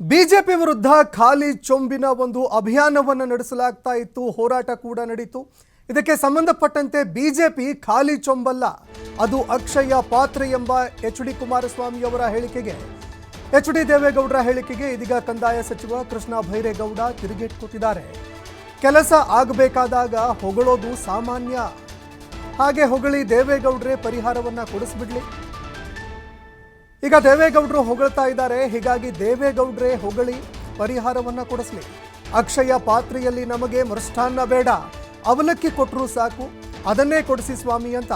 BJP ವಿರುದ್ಧ ಖಾಲಿ ಚೊಂಬಿನ ಒಂದು ಅಭಿಯಾನವನ್ನು ನಡೆಸಲಾಗ್ತಾ ಇತ್ತು. ಹೋರಾಟ ಕೂಡ ನಡೀತು. ಇದಕ್ಕೆ ಸಂಬಂಧಪಟ್ಟಂತೆ ಬಿಜೆಪಿ ಖಾಲಿ ಚೊಂಬಲ್ಲ. ಅದು ಅಕ್ಷಯ ಪಾತ್ರೆ ಎಂಬ ಎಚ್ ಡಿ ಕುಮಾರಸ್ವಾಮಿ ಅವರ ಹೇಳಿಕೆಗೆ. ಎಚ್ ಡಿ ದೇವೇಗೌಡರ ಹೇಳಿಕೆಗೆ ಇದೀಗ ಕಂದಾಯ ಸಚಿವ ಕೃಷ್ಣ ಭೈರೇಗೌಡ ತಿರುಗೇಟ್ ಕೊಟ್ಟಿದ್ದಾರೆ ಕೆಲಸ ಆಗಬೇಕಾದಾಗ ಹೊಗಳೋದು ಸಾಮಾನ್ಯ. ಹಾಗೆ ಹೊಗಳಿ ದೇವೇಗೌಡರೇ ಪರಿಹಾರವನ್ನು ಕೊಡಿಸ್ಬಿಡ್ಲಿ. ಈಗ ದೇವೇಗೌಡರು ಹೊಗಳ್ತಾ ಇದ್ದಾರೆ, ಹೀಗಾಗಿ ದೇವೇಗೌಡ್ರೆ ಹೊಗಳಿ ಪರಿಹಾರವನ್ನ ಕೊಡಿಸ್ಲಿ. ಅಕ್ಷಯ ಪಾತ್ರೆಯಲ್ಲಿ ನಮಗೆ ಮೃಷ್ಟಾನ್ನ ಬೇಡ, ಅವಲಕ್ಕಿ ಕೊಟ್ಟರು ಸಾಕು, ಅದನ್ನೇ ಕೊಡಿಸಿ ಸ್ವಾಮಿ ಅಂತ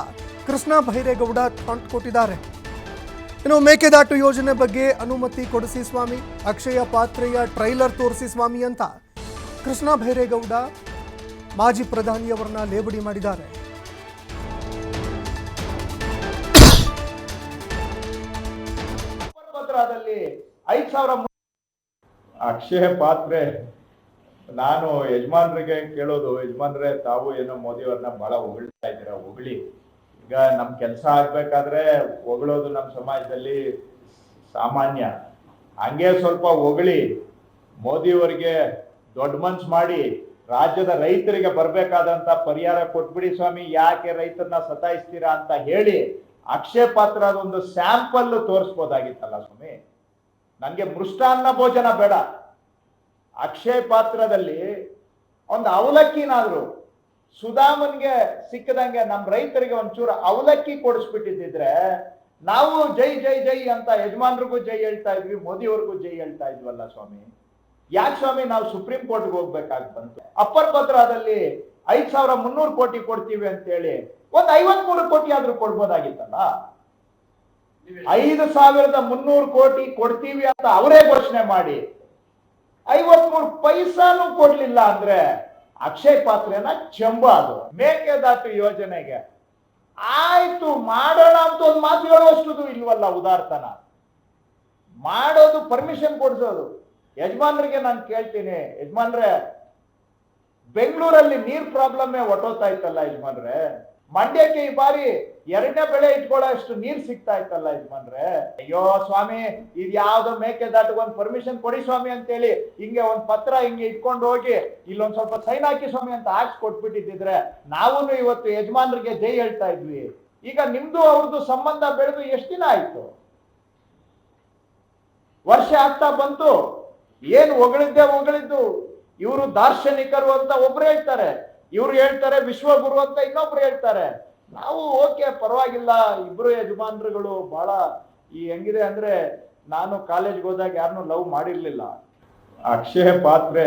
ಕೃಷ್ಣ ಭೈರೇಗೌಡ ಟಾಂಟ್ ಕೊಟ್ಟಿದ್ದಾರೆ. ಇನ್ನು ಮೇಕೆದಾಟು ಯೋಜನೆ ಬಗ್ಗೆ ಅನುಮತಿ ಕೊಡಿಸಿ ಸ್ವಾಮಿ, ಅಕ್ಷಯ ಪಾತ್ರೆಯ ಟ್ರೈಲರ್ ತೋರಿಸಿ ಸ್ವಾಮಿ ಅಂತ ಕೃಷ್ಣ ಭೈರೇಗೌಡ ಮಾಜಿ ಪ್ರಧಾನಿಯವರನ್ನ ಲೇಬಡಿ ಮಾಡಿದ್ದಾರೆ. ಪತ್ರದಲ್ಲಿ ಐದ್ ಸಾವಿರ ಅಕ್ಷಯ ಪಾತ್ರೆ, ನಾನು ಯಜಮಾನ್ರಿಗೆ ಕೇಳೋದು, ಯಜಮಾನ್ರೆ, ತಾವು ಏನೋ ಮೋದಿಯವ್ರನ್ನ ಬಹಳ ಹೊಗಳ್ತಾ ಇದ್ದೀರಾ, ಹೊಗಳಿ. ಈಗ ನಮ್ ಕೆಲಸ ಆಗ್ಬೇಕಾದ್ರೆ ಹೊಗಳೋದು ನಮ್ಮ ಸಮಾಜದಲ್ಲಿ ಸಾಮಾನ್ಯ. ಹಂಗೆ ಸ್ವಲ್ಪ ಹೊಗಳಿ. ಮೋದಿಯವರಿಗೆ ದೊಡ್ಡ ಮನ್ಸು ಮಾಡಿ, ರಾಜ್ಯದ ರೈತರಿಗೆ ಬರ್ಬೇಕಾದಂತ ಪರಿಹಾರ ಕೊಟ್ಬಿಡಿ ಸ್ವಾಮಿ, ಯಾಕೆ ರೈತರನ್ನ ಸತಾಯಿಸ್ತೀರಾ ಅಂತ ಹೇಳಿ ಅಕ್ಷಯ ಪಾತ್ರ ಅದೊಂದು ಸ್ಯಾಂಪಲ್ ತೋರಿಸ್ಬೋದಾಗಿತ್ತಲ್ಲ ಸ್ವಾಮಿ? ನನಗೆ ಮೃಷ್ಟಾನ್ನ ಭೋಜನ ಬೇಡ. ಅಕ್ಷಯ ಪಾತ್ರದಲ್ಲಿ ಒಂದು ಅವಲಕ್ಕಿನಾದ್ರು ಸುಧಾಮನ್ಗೆ ಸಿಕ್ಕದಂಗೆ ನಮ್ಮ ರೈತರಿಗೆ ಒಂಚೂರು ಅವಲಕ್ಕಿ ಕೊಡಿಸ್ಬಿಟ್ಟಿದ್ರೆ ನಾವು ಜೈ ಜೈ ಜೈ ಅಂತ ಯಜಮಾನ್ರಿಗೂ ಜೈ ಹೇಳ್ತಾ ಇದ್ವಿ, ಮೋದಿಯವ್ರಿಗೂ ಜೈ ಹೇಳ್ತಾ ಇದ್ವಲ್ಲ ಸ್ವಾಮಿ? ಯಾಕೆ ಸ್ವಾಮಿ ನಾವು ಸುಪ್ರೀಂ ಕೋರ್ಟ್ಗೆ ಹೋಗ್ಬೇಕಾಗಿ ಬಂತು? ಅಪ್ಪರ್ ಭದ್ರಾದಲ್ಲಿ ಐದ್ ಸಾವಿರ ಮುನ್ನೂರು ಕೋಟಿ ಕೊಡ್ತೀವಿ ಅಂತ ಹೇಳಿ ಒಂದ್ ಐವತ್ ಮೂರು ಕೋಟಿ ಆದ್ರೂ ಕೊಡ್ಬೋದಾಗಿತ್ತಲ್ಲ? ಐದು ಸಾವಿರದ ಮುನ್ನೂರು ಕೋಟಿ ಕೊಡ್ತೀವಿ ಅಂತ ಅವರೇ ಘೋಷಣೆ ಮಾಡಿ. ಐವತ್ಮೂರು ಪೈಸಾನು ಕೊಡ್ಲಿಲ್ಲ ಅಂದ್ರೆ ಅಕ್ಷಯ್ ಪಾತ್ರೆನ ಚೆಂಬ ಅದು. ಮೇಕೆದಾಟು ಯೋಜನೆಗೆ. ಆಯ್ತು ಮಾಡೋಣ ಅಂತ ಒಂದು ಮಾತು ಹೇಳುವಷ್ಟು ಇಲ್ವಲ್ಲ ಉದಾರ್ತನ. ಮಾಡೋದು ಪರ್ಮಿಷನ್ ಕೊಡ್ಸೋದು. ಯಜಮಾನ್ರಿಗೆ ನಾನು ಕೇಳ್ತೀನಿ. ಯಜಮಾನ್ರೆ ಬೆಂಗಳೂರಲ್ಲಿ ನೀರ್ ಪ್ರಾಬ್ಲಮ್ ಒಟ್ಟೋತಾ ಇತ್ತಲ್ಲ ಯಜಮಾನ್ರೆ? ಮಂಡ್ಯಕ್ಕೆ ಈ ಬಾರಿ ಎರಡನೇ ಬೆಳೆ ಇಟ್ಕೊಳ್ಳೋ ಅಷ್ಟು ನೀರ್ ಸಿಗ್ತಾ ಇತ್ತಲ್ಲ ಬಂದ್ರೆ ಅಯ್ಯೋ ಸ್ವಾಮಿ, ಇದ್ ಯಾವ್ದೋ ಮೇಕೆದಾಟಿಗೆ ಒಂದ್ ಪರ್ಮಿಷನ್ ಕೊಡಿ ಸ್ವಾಮಿ ಅಂತೇಳಿ. ಹಿಂಗೆ ಒಂದ್ ಪತ್ರ ಹಿಂಗೆ ಇಟ್ಕೊಂಡು ಹೋಗಿ, ಇಲ್ಲೊಂದ್ ಸ್ವಲ್ಪ ಸೈನ್ ಹಾಕಿ ಸ್ವಾಮಿ ಅಂತ ಹಾಕ್ಸ್ ಕೊಟ್ಬಿಟ್ಟಿದ್ರೆ ನಾವೂ ಇವತ್ತು ಯಜಮಾನ್ರಿಗೆ ಜೈ ಹೇಳ್ತಾ ಇದ್ವಿ. ಈಗ ನಿಮ್ದು ಅವ್ರದ್ದು ಸಂಬಂಧ ಬೆಳೆದು ಎಷ್ಟು ದಿನ ಆಯ್ತು? ವರ್ಷ ಆಗ್ತಾ ಬಂತು. ಏನ್ ಹೊಗಳಿದ್ದೆ ಹೊಗಳಿದ್ದು. ಇವರು ದಾರ್ಶನಿಕರು ಅಂತ ಒಬ್ರು ಹೇಳ್ತಾರೆ. ಇವ್ರು ಹೇಳ್ತಾರೆ ವಿಶ್ವಗುರು ಅಂತ ಇನ್ನೊಬ್ರು ಹೇಳ್ತಾರೆ. ನಾವು ಓಕೆ, ಪರವಾಗಿಲ್ಲ. ಇಬ್ರು ಯಜಮಾನ್ರುಗಳು ಬಹಳ ಈ ಹೆಂಗಿದೆ ಅಂದ್ರೆ ನಾನು ಕಾಲೇಜ್ಗೆ ಹೋದಾಗ ಯಾರನ್ನೂ ಲವ್ ಮಾಡಿರ್ಲಿಲ್ಲ. ಅಕ್ಷಯ ಪಾತ್ರೆ